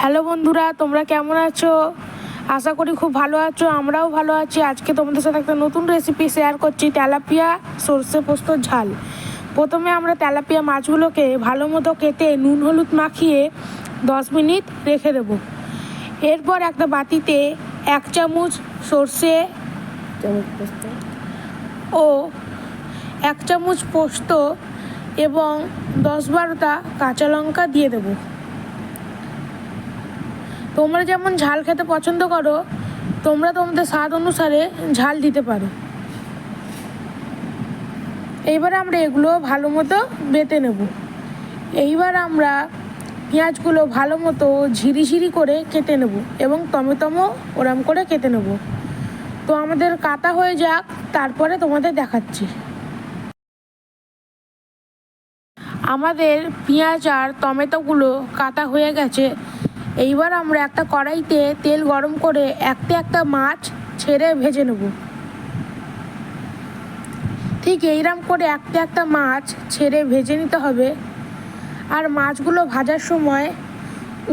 Hello বন্ধুরা, তোমরা কেমন আছো? আশা করি খুব ভালো আছো, আমরাও ভালো আছি। আজকে তোমাদের সাথে একটা নতুন রেসিপি শেয়ার করছি, তেলাপিয়া সর্ষে পোস্তর ঝাল। প্রথমে আমরা তেলাপিয়া মাছগুলোকে ভালো মতো কেটে নুন হলুদ মাখিয়ে দশ মিনিট রেখে দেবো। এরপর একটা বাটিতে এক চামচ সর্ষে ও এক চামচ পোস্ত এবং দশ বারোটা কাঁচা লঙ্কা দিয়ে দেবো। তোমরা যেমন ঝাল খেতে পছন্দ করো, তোমরা তোমাদের স্বাদ অনুসারে ঝাল দিতে পারো। এইবার আমরা এগুলো ভালো মতো বেটে নেব। এইবার আমরা পেঁয়াজগুলো ভালো মতো ঝিরিঝিরি করে কেটে নেব এবং টমেটোমো ওরম করে কেটে নেব। তো আমাদের কাটা হয়ে যাক, তারপরে তোমাদের দেখাচ্ছি। আমাদের পেঁয়াজ আর টমেটোগুলো কাটা হয়ে গেছে। এইবার আমরা একটা কড়াইতে তেল গরম করে একটা একটা মাছ ছেড়ে ভেজে নেব। ঠিক এইরকম করে একটা একটা মাছ ছেড়ে ভেজে নিতে হবে। আর মাছগুলো ভাজার সময়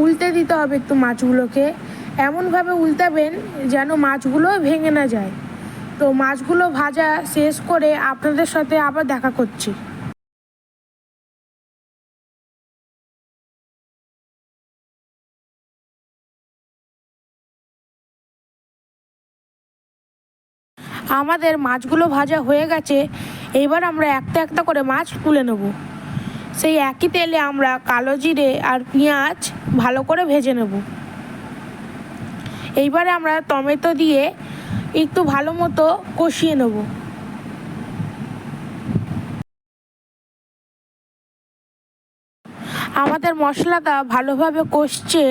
উল্টে দিতে হবে একটু মাছগুলোকে। এমনভাবে উল্টাবেন যেন মাছগুলো ভেঙে না যায়। তো মাছগুলো ভাজা শেষ করে আপনাদের সাথে আবার দেখা করছি। আমাদের মাছগুলো ভাজা হয়ে গেছে, এইবার আমরা একটা একটা করে মাছ তুলে নেব। সেই একই তেলে আমরা কালো জিরে আর পেঁয়াজ ভালো করে ভেজে নেব। এইবারে আমরা টমেটো দিয়ে একটু ভালো মতো কষিয়ে নেব। আমাদের মশলাটা ভালোভাবে কষছে,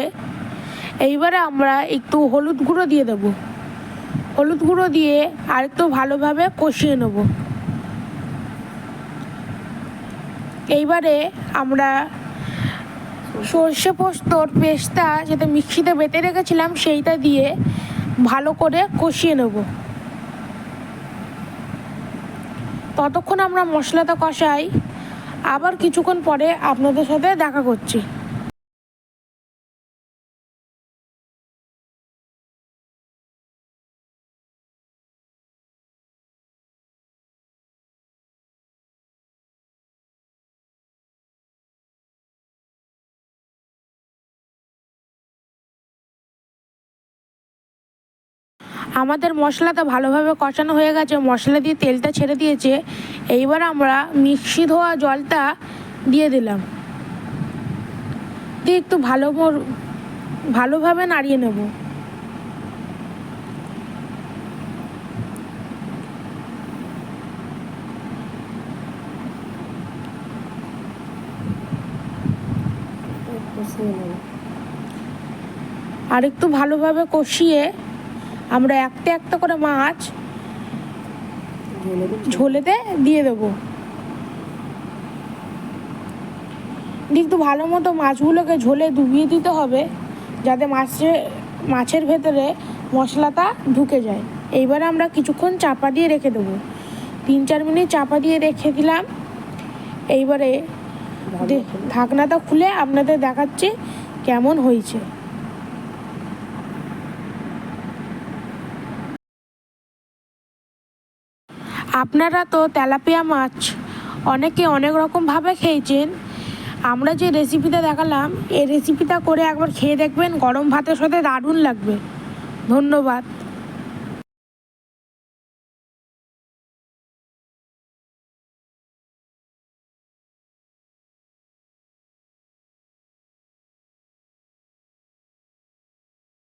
এইবারে আমরা একটু হলুদ গুঁড়ো দিয়ে দেবো। হলুদ গুঁড়ো দিয়ে আর একটু ভালোভাবে কষিয়ে নেব। এইবারে আমরা সর্ষে পোস্তর পেস্টটা যেটা মিক্সিতে বেটে রেখেছিলাম সেইটা দিয়ে ভালো করে কষিয়ে নেব। ততক্ষণ আমরা মশলাটা কষাই। আবার কিছুক্ষণ পরে আপনাদের সাথে দেখা করছি। আমাদের মশলাটা ভালোভাবে কষানো হয়ে গেছে মশলা দিয়ে তেলটা ছেড়ে দিয়েছে। এইবার আমরা মিক্সি ধোয়া জলটা দিয়ে দিলাম। দিয়ে একটু ভালো ভালোভাবে নাড়িয়ে নেব। আর একটু ভালোভাবে কষিয়ে আমরা একটা একটা করে মাছ ঝোলেতে দিয়ে দেবো। একটু ভালো মতো মাছগুলোকে ঝোলে ডুবিয়ে দিতে হবে যাতে মাছে মাছের ভেতরে মশলাটা ঢুকে যায়। এইবারে আমরা কিছুক্ষণ চাপা দিয়ে রেখে দেবো। তিন চার মিনিট চাপা দিয়ে রেখে দিলাম। এইবারে ঢাকনাটা খুলে আপনাদের দেখাচ্ছি কেমন হয়েছে। আপনারা তো তেলাপিয়া মাছ অনেকে অনেক রকমভাবে খেয়েছেন। আমরা যে রেসিপিটা দেখালাম, এই রেসিপিটা করে একবার খেয়ে দেখবেন, গরম ভাতের সাথে দারুণ লাগবে। ধন্যবাদ।